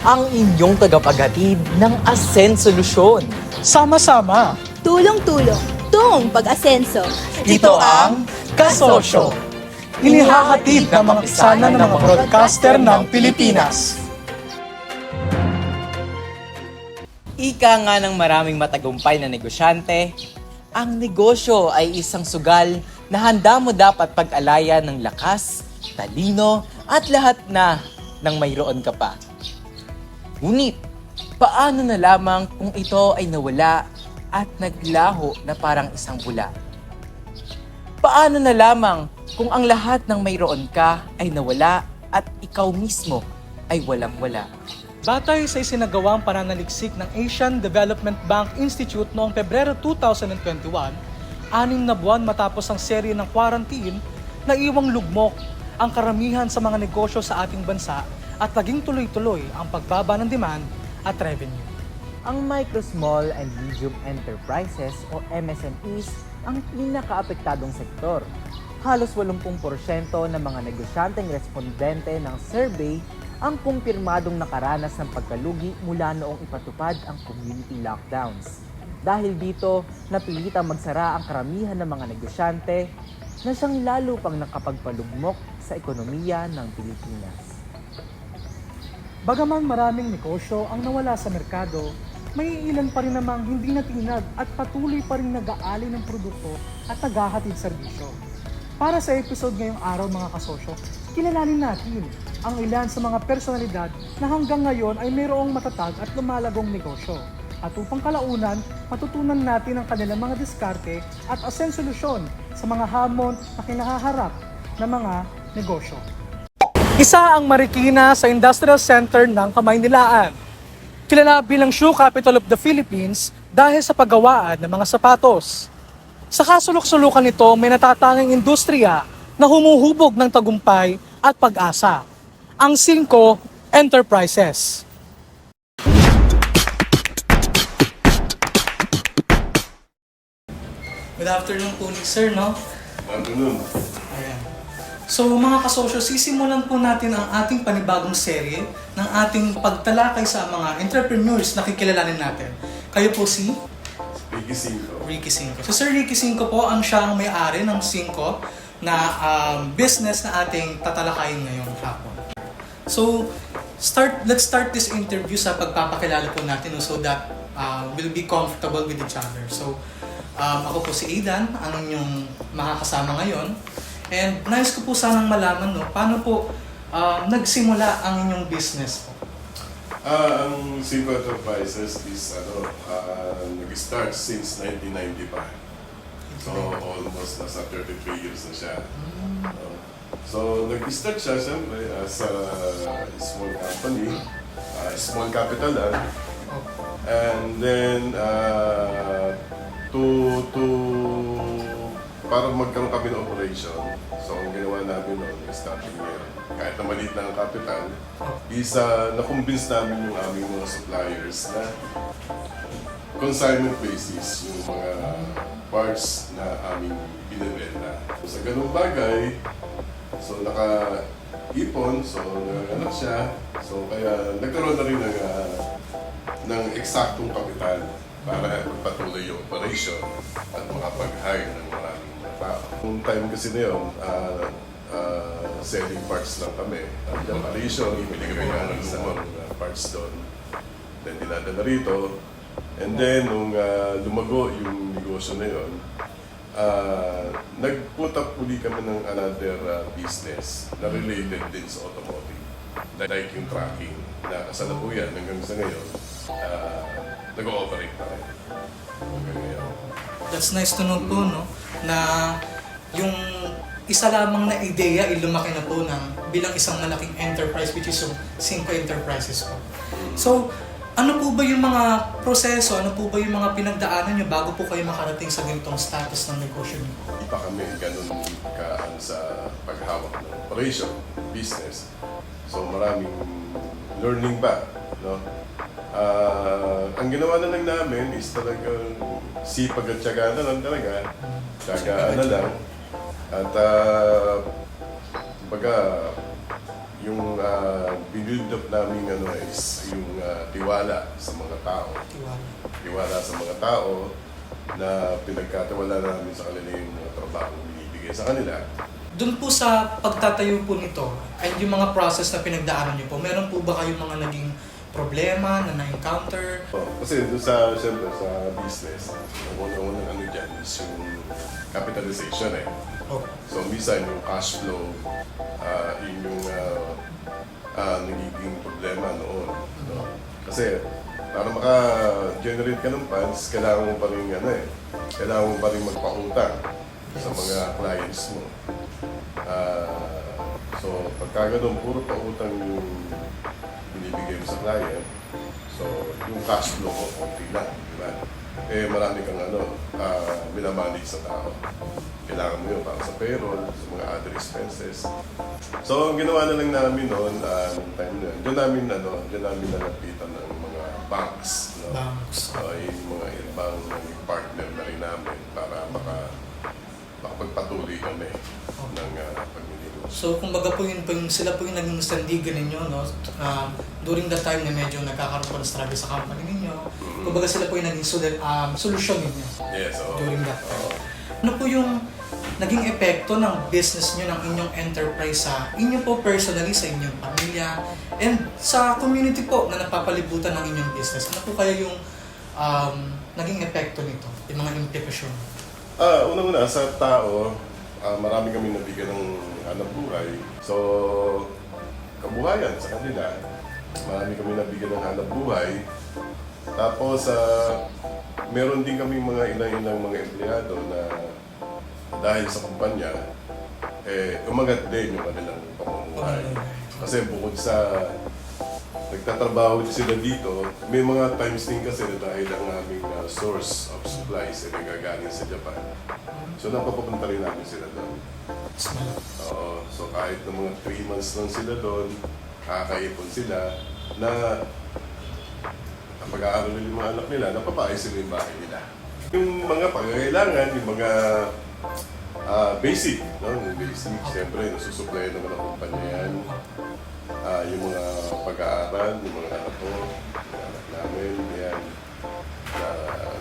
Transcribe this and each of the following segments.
ang inyong tagapaghatid ng Ascend Solusyon. Sama-sama, Tulong-tulong, tungong pag-asenso. Ito ang Kasosyo. inihahatid ng mga pisana ng mga broadcaster ng Pilipinas. Ika nga ng maraming matagumpay na negosyante, ang negosyo ay isang sugal na handa mo dapat pag-alaya ng lakas, talino, at lahat na nang mayroon ka pa. Ngunit, paano na lamang kung ito ay nawala at naglaho na parang isang bula? Paano na lamang kung ang lahat ng mayroon ka ay nawala at ikaw mismo ay walang-wala? Batay sa isinagawang pananaliksik ng Asian Development Bank Institute noong Pebrero 2021, anim na buwan matapos ang serye ng quarantine, naiwang lugmok ang karamihan sa mga negosyo sa ating bansa at naging tuloy-tuloy ang pagbaba ng demand at revenue. Ang Micro, Small and Medium Enterprises o MSMEs ang pinakaapektadong sektor. Halos 80% ng mga negosyanteng respondente ng survey ang kumpirmadong nakaranas ng pagkalugi mula noong ipatupad ang community lockdowns. Dahil dito, napilitang magsara ang karamihan ng mga negosyante na siyang lalo pang nakapagpalugmok sa ekonomiya ng Pilipinas. Bagaman maraming negosyo ang nawala sa merkado, may ilan pa rin namang hindi natinag at patuloy pa rin nag-aali ng produkto at naghahatid serbisyo. Para sa episode ngayong araw mga kasosyo, kilalanin natin ang ilan sa mga personalidad na hanggang ngayon ay mayroong matatag at lumalagong negosyo. At upang kalaunan, matutunan natin ang kanilang mga diskarte at asen solusyon sa mga hamon na kinahaharap ng mga negosyo. Isa ang Marikina sa Industrial Center ng Kamaynilaan. Kilala bilang Shoe Capital of the Philippines dahil sa paggawaan ng mga sapatos. Sa kasulok-sulukan nito, may natatanging industriya na humuhubog ng tagumpay at pag-asa. Ang Cinco Enterprises. Good afternoon po, sir, no? Afternoon. So mga kasosyo, sisimulan po natin ang ating panibagong serye ng ating pagtalakay sa mga entrepreneurs na kikilalanin natin. Kayo po si Ricky Cinco. Ricky Cinco. So Sir Ricky Cinco po ang siyang may-ari ng Cinco na um, business na ating tatalakayin ngayong hapon. So start let's start this interview sa pagpapakilala po natin so that uh, we'll be comfortable with each other. So um, ako po si Aidan, ang inyong makakasama ngayon. And nais ko po sanang malaman no, paano po um, nagsimula ang inyong business po? Ah, ang Cinco Enterprises is ano, ah, nag-start since 1995. So almost nasa 33 years na siya. Ah, so nag-start siya siyempre as a small company, ah, small capital lang. And then uh, to to para magkaroon kami ng operation. So ang ginawa namin noon, starting year, kahit na maliit na ang capital, is uh, na-convince namin yung aming mga suppliers na consignment basis yung mga parts na aming binibenta. So, sa ganung bagay, so naka-ipon, so nanganak siya, so kaya nagkaroon na rin ng, ah, ng eksaktong kapital para patuloy yung operation at makapag-hire ng maraming mga tao. Noong time kasi na yun, ah, ah, selling parts lang kami. At yung operation, ibili kami ng isang mga parts doon. Then dinadala rito. And then, nung ah, lumago yung negosyo na yun, ah, nag-put up uli kami ng another ah, business na related din sa automotive. Like yung tracking na kasalukuyan hanggang sa ngayon, ah, nag-ooperate pa rin. That's nice to know po, no? Na yung isa lamang na ideya ay lumaki na po ng bilang isang malaking enterprise which is yung Cinco Enterprises po. So, ano po ba yung mga proseso, ano po ba yung mga pinagdaanan nyo bago po kayo makarating sa ganitong status ng negosyo niyo? Hindi kami ganun kaan sa paghawak ng operation, business. So maraming learning ba, no? Ah, ang ginawa na lang namin is talagang sipag at tiyaga na lang talaga. Tiyagaan na lang. At uh, baga, yung ah, binuild up namin ano is yung ah, tiwala sa mga tao. Tiwala. Tiwala sa mga tao na pinagkatiwala namin sa kanila yung mga trabaho binibigay sa kanila. Doon po sa pagtatayo po nito, ay yung mga process na pinagdaanan niyo po, meron po ba kayong mga naging problema na na-encounter? Oh, kasi doon sa, siyempre, sa business, ang unang-unang ano dyan is yung capitalization eh. Oh. So, minsan yung cash flow, ah, yun yung ah, ah, nagiging problema noon. No? Kasi, para maka-generate ka ng funds, kailangan mo pa rin, ano eh, kailangan mo pa rin magpautang sa mga clients mo. Ah, so, pagka ganun, puro pautang yung binibigay mo sa client, so, yung cash flow mo, konti lang, di ba? Eh, marami kang ano, uh, minamanage sa tao. Kailangan mo yun para sa payroll, sa mga other expenses. So, ang ginawa na lang namin noon, uh, nung time na yun, doon namin, ano, doon namin nalapitan ng mga banks. No? Banks. So, yung mga ibang partner na rin namin para maka, makapagpatuloy kami ng uh. So, kumbaga po yun po yung, sila po yung naging sandigan ninyo, no? Um, during that time na medyo nagkakaroon po ng struggle sa company ninyo, kumbaga sila po yung naging solu- um, solusyon ninyo Yes, oo. during that time. Ano po yung naging epekto ng business nyo, ng inyong enterprise sa inyo po personally, sa inyong pamilya, and sa community po na napapalibutan ng inyong business? Ano po kaya yung um, naging epekto nito, yung mga implikasyon? Ah, unang-una sa tao, ah, marami kami nabigyan ng hanap buhay. So, kabuhayan sa kanila. Marami kami nabigyan ng hanap buhay. Tapos, ah, meron din kami mga ilang-ilang mga empleyado na dahil sa kumpanya, eh, umagat din yung kanilang pamumuhay. Kasi bukod sa nagtatrabaho din sila dito, may mga times din kasi na dahil ang aming uh, source of supplies ay nagagaling sa Japan. So napapapunta rin namin sila doon. Oo, so kahit ng mga 3 months lang sila doon, kakaipon sila na pag-aaral nila yung mga anak nila, napapaayos sila yung bahay nila. Yung mga pangangailangan, yung mga ah, basic, no? Yung basic, siyempre, nasusupply naman ang kumpanya yan. Ah, yung mga pag-aaral, yung mga anak ko, yung anak namin, yan, na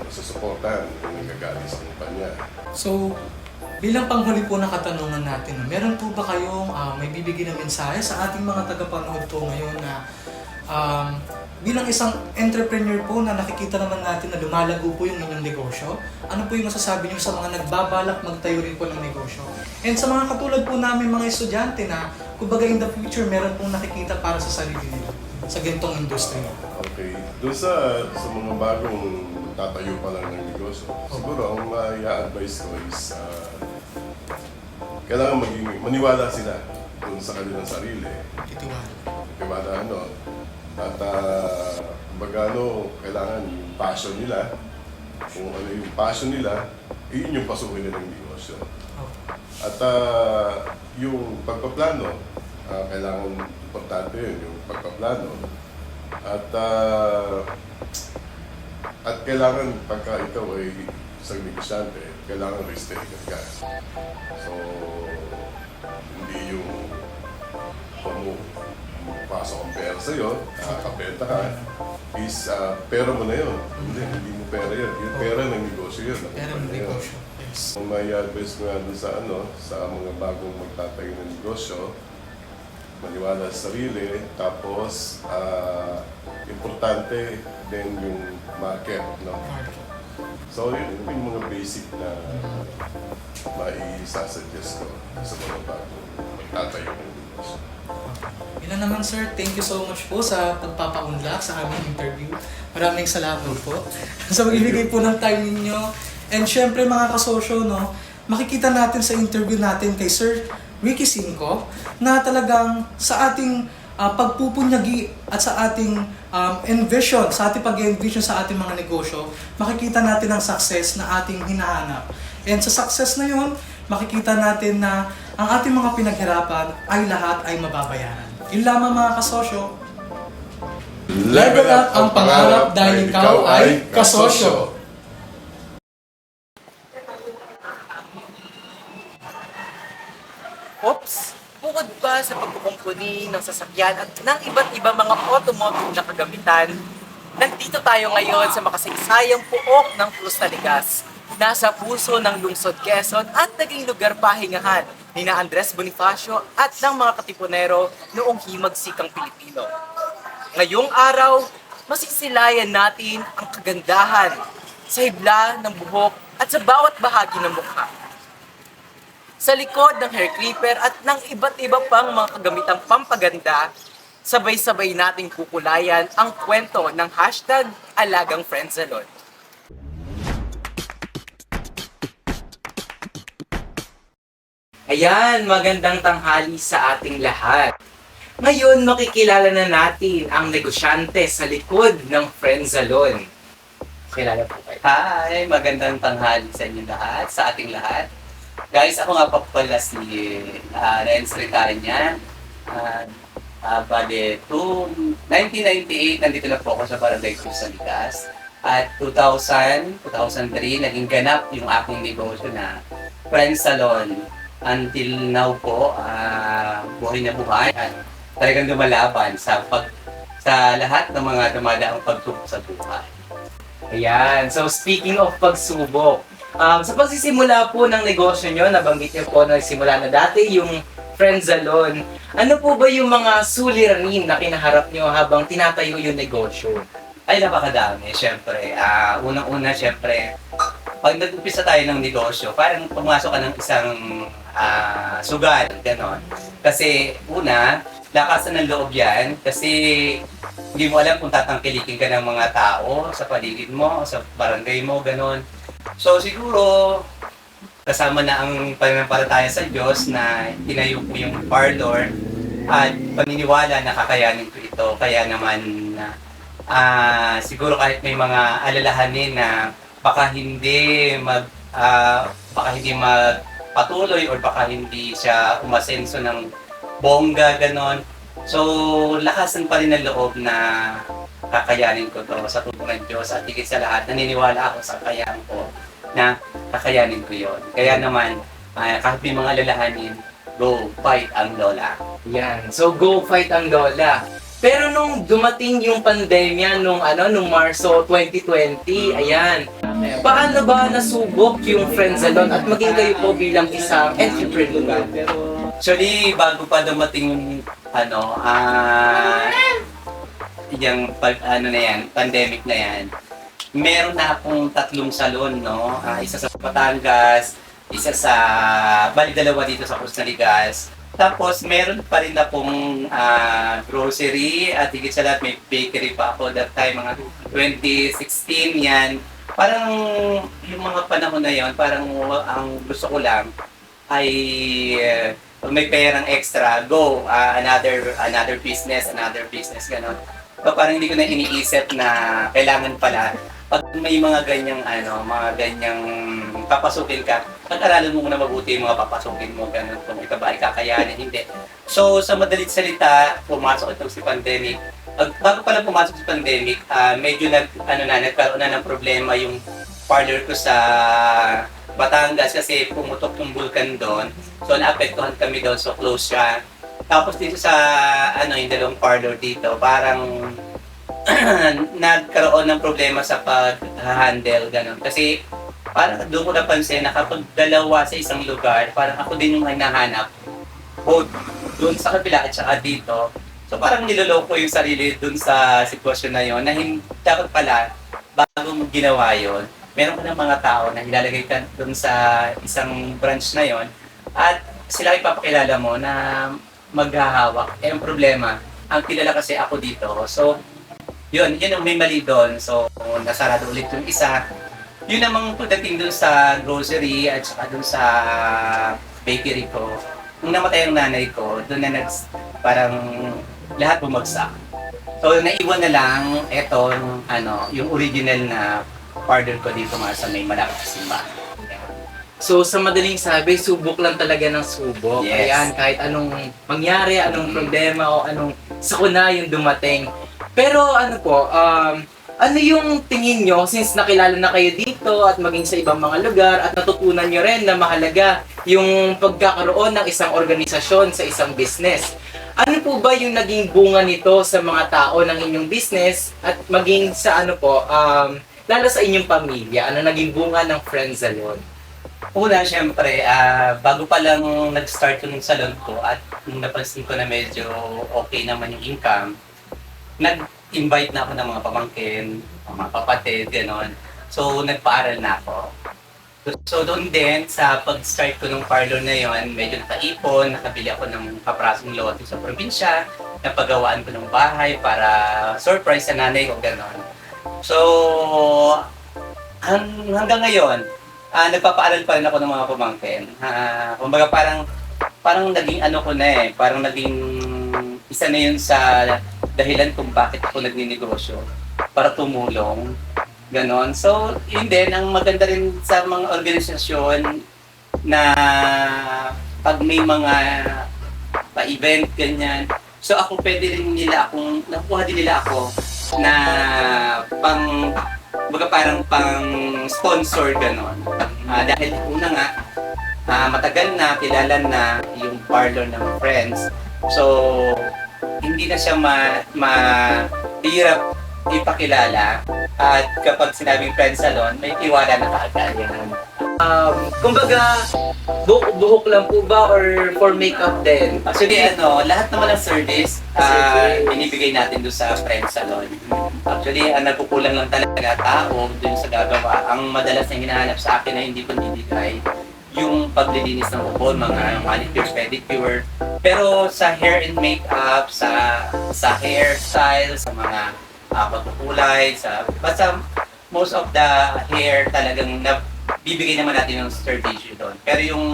nasusuportan yung nagagaling sa kumpanya. So, bilang panghuli po na katanungan natin, meron po ba kayong ah, may bibigyan na mensahe sa ating mga tagapanood po ngayon na um, bilang isang entrepreneur po na nakikita naman natin na lumalago po yung inyong negosyo, ano po yung masasabi niyo sa mga nagbabalak magtayo rin po ng negosyo? And sa mga katulad po namin mga estudyante na, kumbaga in the future, meron pong nakikita para sa sarili nila sa gantong industriya. Okay. Doon sa, sa mga bagong tatayo pa lang ng negosyo, siguro ang i-advise ko is uh, kailangan maging, maniwala sila doon sa kanilang sarili. Titiwala. Tiwala ano. At uh, kumbaga ano, kailangan yung passion nila. Kung ano yung passion nila, yun yung pasukin nilang negosyo. Oh. At ah, yung pagpaplano, ah, kailangan importante yun, yung pagpaplano. At ah, at kailangan pagka ikaw ay isang negosyante, kailangan risk taker ka. So, hindi yung pamu pasok ang pera sa'yo, kakabenta ka, is ah, pera mo na yun. Hindi, hindi mo pera yun. Yung pera ng negosyo yun. ng Pero ng kumpanya yun. negosyo. Yes. Kung may advice ko nga dun sa ano, sa mga bagong magtatayo ng negosyo, maniwala sa sarili, tapos ah, importante din yung market, no? Market. So yun yung mga basic na maisasuggest ko sa mga bagong magtatayo ng negosyo. Yun na naman sir, thank you so much po sa pagpapaunlak sa aming interview. Maraming salamat po sa magbibigay po ng time ninyo. And syempre mga kasosyo, no, makikita natin sa interview natin kay Sir Ricky Cinco na talagang sa ating ah, pagpupunyagi at sa ating um, envision, sa ating pag-envision sa ating mga negosyo, makikita natin ang success na ating hinahanap. And sa success na yun, makikita natin na ang ating mga pinaghirapan ay lahat ay mababayaran. Yun lamang mga kasosyo. Level up ang pangarap dahil ikaw ay kasosyo. Oops! Bukod pa sa pagkukumpuni ng sasakyan at ng iba't ibang mga automotive na kagamitan, nandito tayo ngayon sa makasaysayang puok ng Cruz. Nasa puso ng lungsod Quezon at naging lugar pahingahan ni na Andres Bonifacio at ng mga katipunero noong himagsikang Pilipino. Ngayong araw, masisilayan natin ang kagandahan sa hibla ng buhok at sa bawat bahagi ng mukha. Sa likod ng hair clipper at ng iba't iba pang mga kagamitang pampaganda, sabay-sabay nating kukulayan ang kwento ng hashtag Alagang Friendsalon. Ayan, magandang tanghali sa ating lahat. Ngayon, makikilala na natin ang negosyante sa likod ng Friendzalon. Kilala po kayo. Hi! Magandang tanghali sa inyo lahat, sa ating lahat. Guys, ako nga pa pala si uh, Renz Ritanya. Uh, uh, bale, to 1998, nandito na po ako sa Barangay Cruz sa Ligas. At 2000, 2003, naging ganap yung aking negosyo na Friend Salon. Until now po, ah, buhay na buhay. At talagang lumalaban sa pag sa lahat ng mga dumadaang pagsubok sa buhay. Ayan. So, speaking of pagsubok, um, sa pagsisimula po ng negosyo nyo, nabanggit nyo po na nagsimula na dati yung Friendzalon. Ano po ba yung mga suliranin na kinaharap nyo habang tinatayo yung negosyo? Ay, napakadami. Siyempre, ah unang-una, siyempre, pag nag-umpisa tayo ng negosyo, parang pumasok ka ng isang ah, sugal, ganon. Kasi, una, lakasan ng loob yan, kasi hindi mo alam kung tatangkilikin ka ng mga tao sa paligid mo, sa barangay mo, ganon. So, siguro, kasama na ang pananampalataya sa Diyos na tinayo ko yung parlor at paniniwala na kakayanin ko ito. Kaya naman, ah siguro kahit may mga alalahanin na baka hindi mag ah, baka hindi magpatuloy or baka hindi siya umasenso ng bongga ganon. So lakasan pa rin ng loob na kakayanin ko to sa tulong ng Diyos at higit sa lahat naniniwala ako sa kakayahan ko na kakayanin ko yon. Kaya naman ah, kahit may mga alalahanin, go fight ang lola. Yan. So, go fight ang Lola. Pero nung dumating yung pandemya nung ano nung Marso 2020, ayan. Paano ba nasubok yung Friendzalon at maging kayo po bilang isang entrepreneur? Actually, bago pa dumating ano, ah yung pag ano na yan, pandemic na yan, meron na akong tatlong salon, no? Ah, isa sa Batangas, isa sa bali dalawa dito sa Cruz Naligas. Tapos meron pa rin akong ah, grocery at higit sa lahat may bakery pa ako that time mga 2016 yan. Parang yung mga panahon na yon, parang ang gusto ko lang ay pag may perang extra, go, ah, another another business, another business, gano'n. So, parang hindi ko na iniisip na kailangan pala pag may mga ganyang ano, mga ganyang papasukin ka, pag-aralan mo muna mabuti yung mga papasukin mo, ganun, kung ito ba ay kakayanin, hindi. So, sa madalit salita, pumasok itong si pandemic. Pag, bago pala pumasok si pandemic, ah, medyo nag, ano na, nagkaroon na ng problema yung parlor ko sa Batangas kasi pumutok yung vulkan doon. So, naapektuhan kami doon, so close siya. Tapos dito sa, ano, yung dalawang parlor dito, parang nagkaroon ng problema sa pag-handle, ganun. Kasi parang doon ko napansin na kapag dalawa sa isang lugar, parang ako din yung hinahanap. Both doon sa kapila at saka dito. So parang niloloko yung sarili doon sa sitwasyon na yon na hindi pala bago mo ginawa yon meron ka ng mga tao na ilalagay ka doon sa isang branch na yon at sila ipapakilala mo na maghahawak. Eh, ang problema, ang kilala kasi ako dito. So, yun, yun ang may mali doon. So, nasarado ulit yung isa. Yun namang pagdating doon sa grocery at saka doon sa bakery ko. Nung namatay ang nanay ko, doon na nags, parang lahat bumagsak. So, naiwan na lang eto, ano, yung original na partner ko dito nga sa may malapit sa simbahan. So, sa madaling sabi, subok lang talaga ng subok. Yes. Ayan, kahit anong mangyari, anong problema o anong sakuna yung dumating. Pero ano po, um, ano yung tingin nyo, since nakilala na kayo dito, at maging sa ibang mga lugar at natutunan nyo rin na mahalaga yung pagkakaroon ng isang organisasyon sa isang business. Ano po ba yung naging bunga nito sa mga tao ng inyong business at maging sa ano po, um, lalo sa inyong pamilya? Ano naging bunga ng Friends Salon? Una, syempre, ah, bago pa lang nag-start yung salon ko at nung napansin ko na medyo okay naman yung income, nag-invite na ako ng mga pamangkin, mga kapatid, gano'n. So, nagpaaral na ako. So, doon din, sa pag-start ko ng parlor na yon, medyo nakaipon, nakabili ako ng kaprasong lote sa probinsya, napagawaan ko ng bahay para surprise sa nanay ko, gano'n. So, hang- hanggang ngayon, ah nagpapaaral pa rin ako ng mga pamangkin. Ah, kumbaga parang parang naging ano ko na eh, parang naging isa na yun sa dahilan kung bakit ako nagninegosyo para tumulong. Ganon. So, yun din, ang maganda rin sa mga organisasyon na pag may mga pa-event, ganyan. So, ako pwede rin nila akong, nakuha din nila ako na pang baga parang pang sponsor ganon. Ah, dahil una nga, ah, matagal na, kilala na yung parlor ng friends. So, hindi na siya ma, mahirap ipakilala. At kapag sinabing friends salon, may tiwala na kaagad yan. Um, kumbaga, buhok, buhok lang po ba or for makeup din? Actually, ano, lahat naman ng service, ah, binibigay natin doon sa friends salon. Actually, ang nagkukulang lang talaga tao doon sa gagawa. Ang madalas na hinahanap sa akin na hindi ko bibigay, yung paglilinis ng upo, mga manicure, pedicure. Pero sa hair and makeup, sa sa hairstyle, sa mga uh, pagkukulay, sa basta most of the hair talagang na, bibigay naman natin yung service doon. Pero yung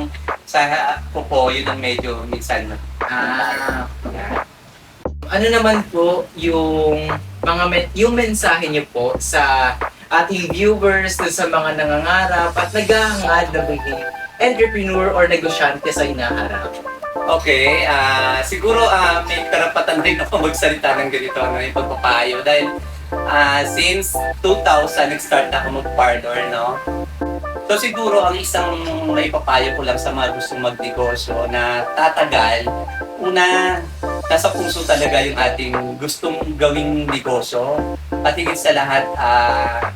sa kuko, yun ang medyo minsan Ah, ano naman po yung mga men- yung mensahe niyo po sa ating viewers sa mga nangangarap at naghahangad na maging entrepreneur or negosyante sa inaharap? Okay, ah siguro ah may karapatan din ako magsalita ng ganito ano, yung pagpapayo dahil ah since 2000 nag-start ako mag-parlor, no? So siguro ang isang may papayo ko lang sa mga gustong magnegosyo na tatagal, una, nasa puso talaga yung ating gustong gawing negosyo. At higit sa lahat, ah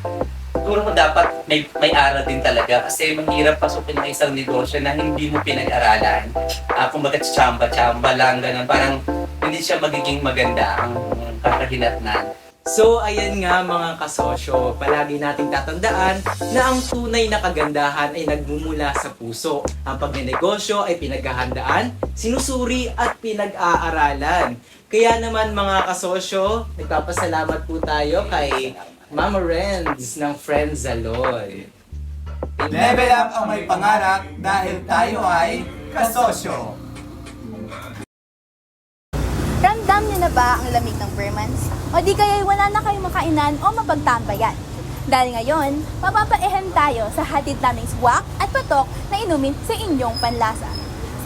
siguro dapat may, may aral din talaga kasi mahirap pasukin ng isang negosyo na hindi mo pinag-aralan. Uh, kung bakit chamba-chamba lang, ganun. Parang hindi siya magiging maganda ang kakahinatnan. So, ayan nga mga kasosyo, palagi nating tatandaan na ang tunay na kagandahan ay nagmumula sa puso. Ang pagnenegosyo ay pinaghahandaan, sinusuri at pinag-aaralan. Kaya naman mga kasosyo, nagpapasalamat po tayo kay Mama Renz ng Friends Aloy. Level up ang may pangarap dahil tayo ay kasosyo. Ramdam niyo na ba ang lamig ng Burmans? O di kaya wala na kayong makainan o mapagtambayan? Dahil ngayon, mapapaehem tayo sa hatid naming swak at patok na inumin sa inyong panlasa.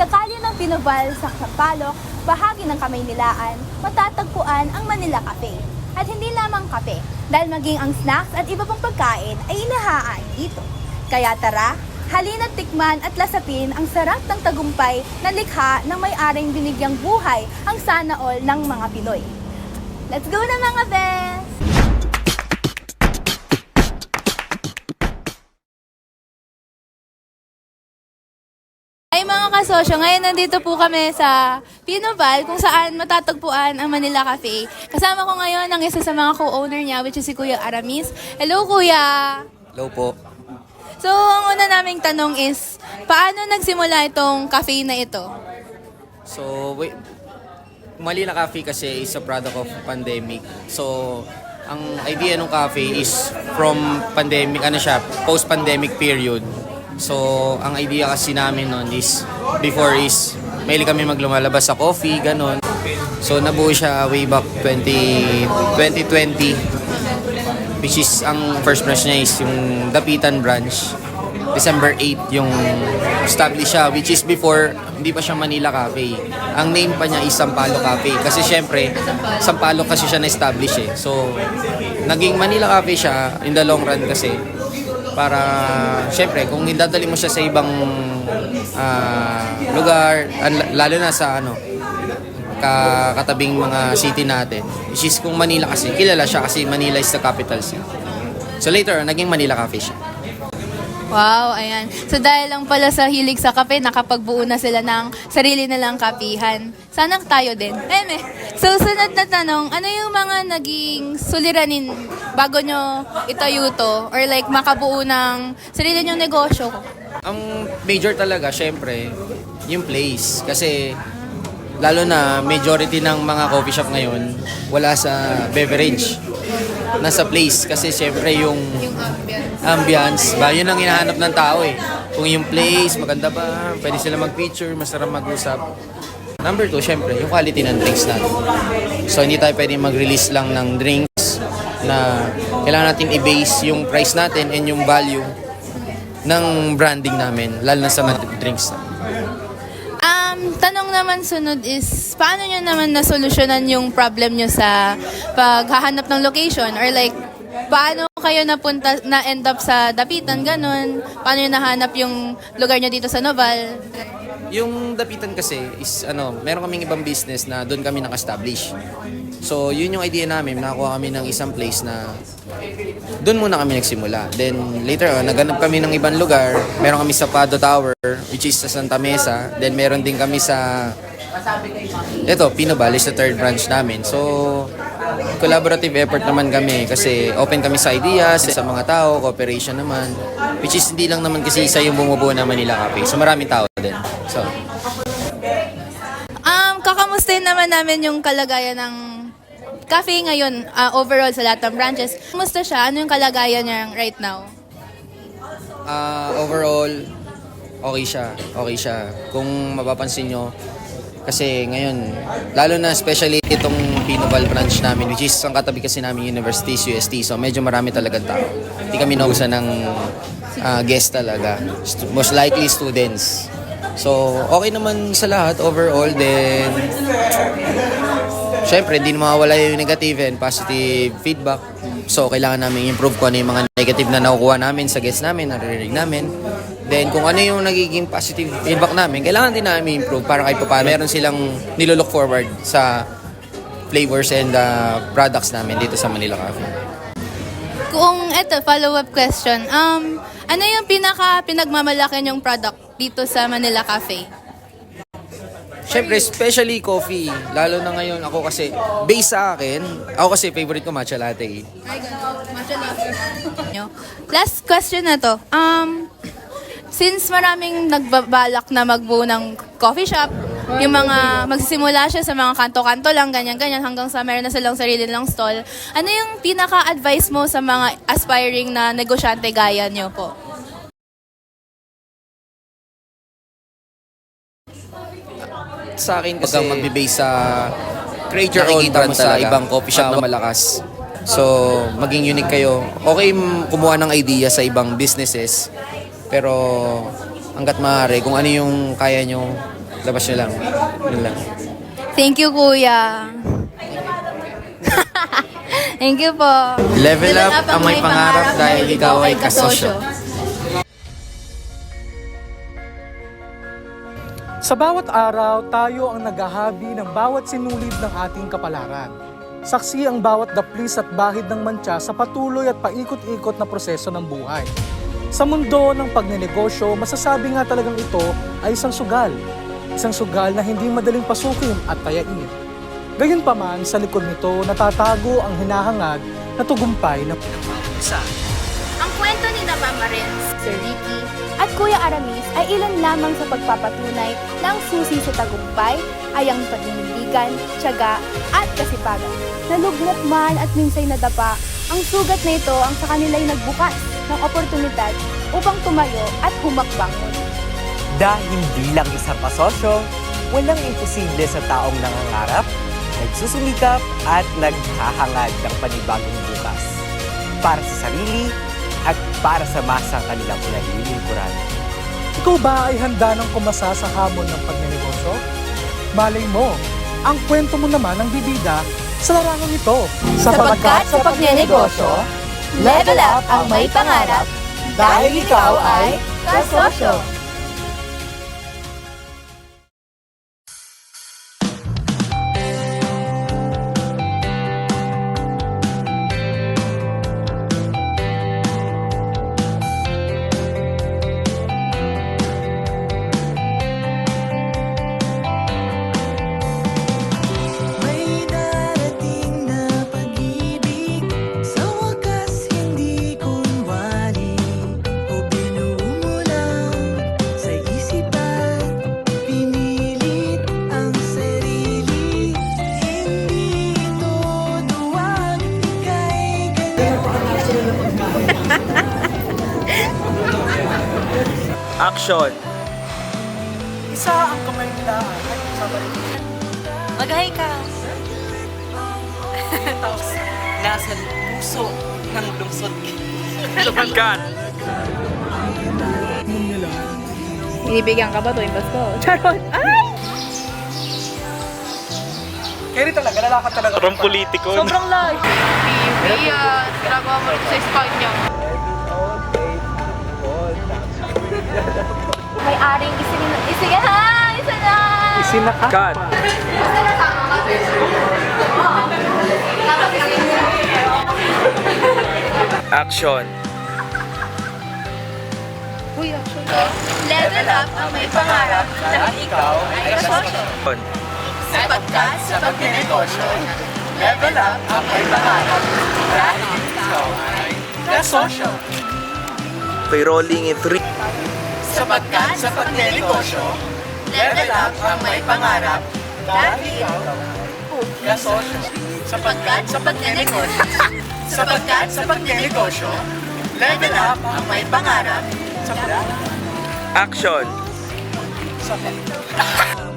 Sa kalye ng Pinoval sa Sampaloc, bahagi ng Kamaynilaan, matatagpuan ang Manila Cafe. At hindi lamang kape, dahil maging ang snacks at iba pang pagkain ay inahaan dito. Kaya tara, halina't tikman at lasapin ang sarap ng tagumpay na likha ng may-aring binigyang buhay ang sana all ng mga Pinoy. Let's go na mga bes! Mga kasosyo, ngayon nandito po kami sa Pinoval kung saan matatagpuan ang Manila Cafe. Kasama ko ngayon ang isa sa mga co-owner niya which is si Kuya Aramis. Hello Kuya! Hello po. So, ang una naming tanong is, paano nagsimula itong cafe na ito? So, wait, Mali na Cafe kasi is a product of pandemic. So, ang idea ng cafe is from pandemic, ano siya, post-pandemic period. So, ang idea kasi namin noon is, before is, maili kami maglumalabas sa coffee, ganun. So, nabuo siya way back 20, 2020 which is ang first branch niya is yung Dapitan branch. December 8 yung establish siya which is before hindi pa siya Manila Cafe. Ang name pa niya is Sampalo Cafe kasi syempre Sampalo kasi siya na-establish eh. So naging Manila Cafe siya in the long run kasi para syempre kung idadali mo siya sa ibang ah, lugar an- lalo na sa ano ka katabing mga city natin which is kung Manila kasi kilala siya kasi Manila is the capital city. So later naging Manila Cafe siya Wow, ayan. So dahil lang pala sa hilig sa kape, nakapagbuo na sila ng sarili nilang kapihan. Sana tayo din. Ayan eh. So sunod na tanong, ano yung mga naging suliranin bago nyo itayo to? Or like makabuo ng sarili nyong negosyo? ang major talaga syempre yung place kasi lalo na majority ng mga coffee shop ngayon wala sa beverage nasa place. Kasi syempre yung Yung ambience. ambience ba yun ang hinahanap ng tao eh. Kung yung place maganda ba pwede sila mag-picture masarap mag-usap. Number two syempre yung quality ng drinks natin. So hindi tayo pwede mag-release lang ng drinks na kailangan natin i-base yung price natin and yung value ng branding namin lalo na sa mga drinks Um, tanong naman sunod is, paano nyo naman nasolusyonan yung problem nyo sa paghahanap ng location? Or like, paano kayo napunta, na end up sa Dapitan, ganun? Paano nyo nahanap yung lugar nyo dito sa Noval? Yung Dapitan kasi is ano, meron kaming ibang business na doon kami naka-establish. So, yun yung idea namin, nakakuha kami ng isang place na doon muna kami nagsimula. Then later on, naghanap kami ng ibang lugar. Meron kami sa Pado Tower, which is sa Santa Mesa. Then meron din kami sa ito, Pinobal is the third branch namin. So, collaborative effort naman kami kasi open kami sa ideas, sa mga tao, cooperation naman. Which is hindi lang naman kasi isa yung bumubuo ng Manila Cafe. So, maraming tao din. So, Um, kakamustahin naman namin yung kalagayan ng cafe ngayon ah, overall sa lahat ng branches. Kumusta siya? Ano yung kalagayan niya right now? Ah, overall, okay siya. Okay siya. Kung mapapansin nyo, kasi ngayon, lalo na especially itong Pinoval branch namin, which is ang katabi kasi namin university, UST. So medyo marami talagang tao. Hindi kami nausan ng ah, guest talaga. Most likely students. So, okay naman sa lahat overall. Then, Siyempre, hindi mawawala yung negative and positive feedback. So, kailangan namin improve kung ano yung mga negative na nakukuha namin sa guests namin, naririnig namin. Then, kung ano yung nagiging positive feedback namin, kailangan din namin improve para kahit pa meron silang nilolook forward sa flavors and uh, products namin dito sa Manila Cafe. Kung eto, follow-up question. Um, ano yung pinaka pinagmamalaki yung product dito sa Manila Cafe? Siyempre, especially coffee. Lalo na ngayon ako kasi, base sa akin, ako kasi favorite ko matcha latte. eh. Ay, ganun. Matcha lover. Last question na to. Um, since maraming nagbabalak na magbuo ng coffee shop, yung mga magsisimula siya sa mga kanto-kanto lang, ganyan-ganyan, hanggang sa meron na silang sarili nilang stall. Ano yung pinaka-advice mo sa mga aspiring na negosyante gaya niyo po? sa akin kasi huwag kang magbe-base sa create your own brand mo sa talaga. ibang coffee shop na malakas. So, maging unique kayo. Okay kumuha ng idea sa ibang businesses. Pero hanggat maaari, kung ano yung kaya nyo, labas nyo lang. Yun lang. Thank you, kuya. Thank you po. Level up ang may pangarap dahil ikaw ay kasosyo. Sa bawat araw, tayo ang naghahabi ng bawat sinulid ng ating kapalaran. Saksi ang bawat daplis at bahid ng mantsa sa patuloy at paikot-ikot na proseso ng buhay. Sa mundo ng pagnenegosyo, masasabi nga talagang ito ay isang sugal. Isang sugal na hindi madaling pasukin at tayain. Gayunpaman, sa likod nito natatago ang hinahangad na tugumpay ng Ang kwento ni na Mama Renz, Sir Ricky, at Kuya Aramis ay ilan lamang sa pagpapatunay ng susi sa tagumpay ay ang pagnindigan, tiyaga, at kasipagan. Nalugnat man at minsay nadapa, ang sugat na ito ang sa kanila'y nagbukas ng oportunidad upang tumayo at humakbangon. Dahil hindi lang isa pa sosyo, walang imposible sa taong nangangarap, nagsusumikap at naghahangad ng panibagong bukas. Para sa sarili at para sa masang kanilang pinaglilingkuran. Ikaw ba ay handa ng kumasa sa hamon ng pagnenegosyo? Malay mo, ang kwento mo naman ang bibida sa larangan ito. Sapagkat sa pagnenegosyo, level up ang may pangarap, Dahil ikaw ay kasosyo. Action! Isa ang kamay nila at isa pa rin. Magahay ka Tapos, nasa puso ng lungsod. Binibigyan ka ba to, Basko? Charot! Ay! Kaya talaga, lalakad talaga. Parang politiko. Sobrang. TV yan. Ginagawa mo rin sa Espanya. May aring isigin na. Isigin ha! Isa na! Isinaka. Cut! Na na. Action! Uy, action. Level up ang may pangarap dahil ikaw ay kasosyo. Sapagkat sa pagnenegosyo, level up ang may pangarap dahil ikaw ay kasosyo. Okay, rolling in 3. Sapagkat sa pagnenegosyo, level up ang may pangarap dahil kasosyo. Sapagkat sa pagnenegosyo, sapagkat sa pagnenegosyo, level up ang may pangarap Action! Sa